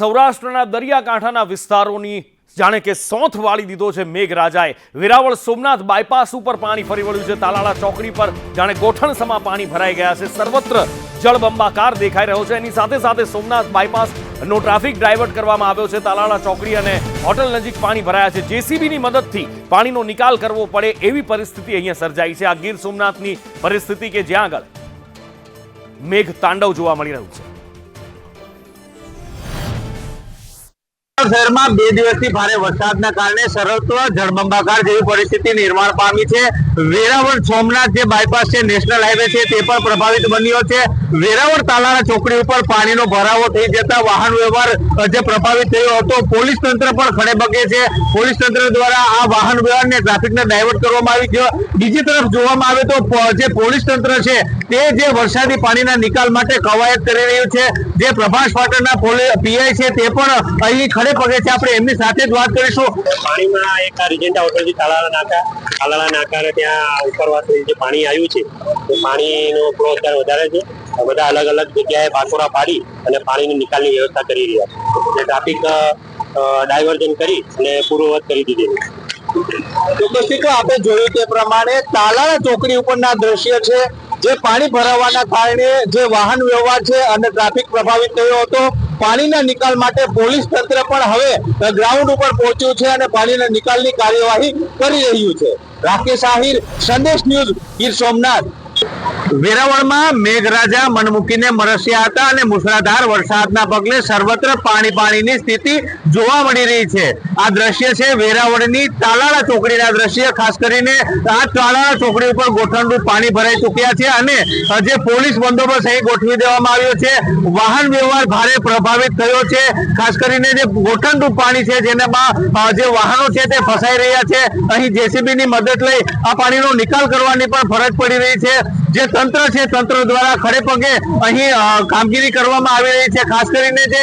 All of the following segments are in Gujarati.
સૌરાષ્ટ્રના દરિયાકાંઠાના વિસ્તારોની જાણે કે સોંથ વાળી દીધો છે મેઘરાજાએ. વેરાવળ સોમનાથ બાયપાસ ઉપર પાણી ફરી વળ્યું છે. તાલાળા ચોકડી પર જાણે ગોઠણ સમા પાણી ભરાઈ ગયા છે. સર્વત્ર જળબંબાકાર દેખાઈ રહ્યો છે. એની સાથે સાથે સોમનાથ બાયપાસ નો ટ્રાફિક ડાયવર્ટ કરવામાં આવ્યો છે. તાલાળા ચોકડી અને હોટલ નજીક પાણી ભરાયા છે. જેસીબીની મદદથી પાણીનો નિકાલ કરવો પડે એવી પરિસ્થિતિ અહીંયા સર્જાઈ છે. આ ગીર સોમનાથની પરિસ્થિતિ કે જ્યાં આગળ મેઘ તાંડવ જોવા મળી રહ્યું છે. શહેરમાં બે દિવસથી ભારે વરસાદના કારણે સર્વત્ર જળબંબાકાર જેવી પરિસ્થિતિ નિર્માણ પામી છે. વેરાવળ સોમનાથ જે બાયપાસ છે નેશનલ હાઈવે છે, તે પણ પ્રભાવિત બન્યો છે. વેરાવળ તાલાળા ચોકડી ઉપર પાણીનો ભરાવો થઈ જતા વાહન વ્યવહાર જે પ્રભાવિત થયો હતો, પોલીસ તંત્ર પણ ખડેબગે છે. પોલીસ તંત્ર દ્વારા આ વાહન વ્યવહારને ટ્રાફિકને ડાયવર્ટ કરવામાં આવી ગયો. બીજી તરફ જોવામાં આવે તો જે પોલીસ તંત્ર છે, તે જે વરસાદી પાણીના નિકાલ માટે કવાયત કરી રહ્યું છે. જે પ્રભાસ પાટણના પીઆઈ છે, તે પણ અહીં ખડે પગે છે. આપણે એમની સાથે જ વાત કરીશું. પાણીમાં એક રિજેન્ટા હોટલથી તાલાળા નાકા તાલાળા નાકા ત્યાં ઉપરવાસથી જે પાણી આવ્યું છે એ પાણીનો ફ્લો અત્યારે વધારે છે. બધા અલગ અલગ જગ્યાએ બાકોરા પાડી અને પાણીની નિકાલની વ્યવસ્થા કરી રહ્યા છે. એટલે ટ્રાફિક ડાયવર્ઝન કરી અને પૂર્વવત કરી દીધેલી ચોક્કસથી તો આપણે જોયું તે પ્રમાણે તાલાળા ચોકડી ઉપરના દ્રશ્ય છે જે પાણી ભરાવાના કારણે જે વાહન વ્યવહાર છે અને ટ્રાફિક પ્રભાવિત થયો હતો. પાણીના નિકાલ માટે પોલીસ તંત્ર પણ હવે ગ્રાઉન્ડ ઉપર પહોંચ્યું છે અને પાણીના નિકાલની કાર્યવાહી કરી રહ્યું છે. રાકેશ આહિર, સંદેશ ન્યૂઝ ગીર સોમનાથ. વેરાવળમાં મેઘરાજા મનમુકીને મરસ્યા હતા અને મુસળાધાર વરસાદના પગલે સર્વત્ર પાણી પાણીની સ્થિતિ જોવા મળી રહી છે. આ દ્રશ્ય છે વેરાવળની તાલાળા ચોકડીના દ્રશ્ય. ખાસ કરીને આ તાલાળા ચોકડી ઉપર ગોઠણનું પાણી ભરાઈ ચૂક્યા છે અને જે પોલીસ બંદોબસ્ત અહીં ગોઠવી દેવામાં આવ્યો છે. વાહન વ્યવહાર ભારે પ્રભાવિત થયો છે. ખાસ કરીને જે ગોઠણનું પાણી છે જેનામાં જે વાહનો છે તે ફસાઈ રહ્યા છે. અહીં જેસીબી ની મદદ લઈ આ પાણીનો નિકાલ કરવાની પણ ફરજ પડી રહી છે. જે તંત્ર છે, તંત્ર દ્વારા ખડે પગે અહીં કામગીરી કરવામાં આવી રહી છે. ખાસ કરીને જે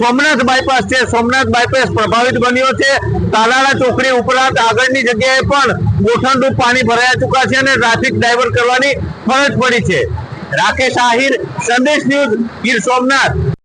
સોમનાથ બાયપાસ છે, સોમનાથ બાયપાસ પ્રભાવિત બન્યો છે. તાલાળા ચોકડી ઉપરાંત આગળની જગ્યાએ પણ ગોઠણરૂપ પાણી ભરાયા ચૂક્યા છે અને ટ્રાફિક ડાયવર્ટ કરવાની ફરજ પડી છે. રાકેશ આહિર, સંદેશ ન્યૂઝ ગીર સોમનાથ.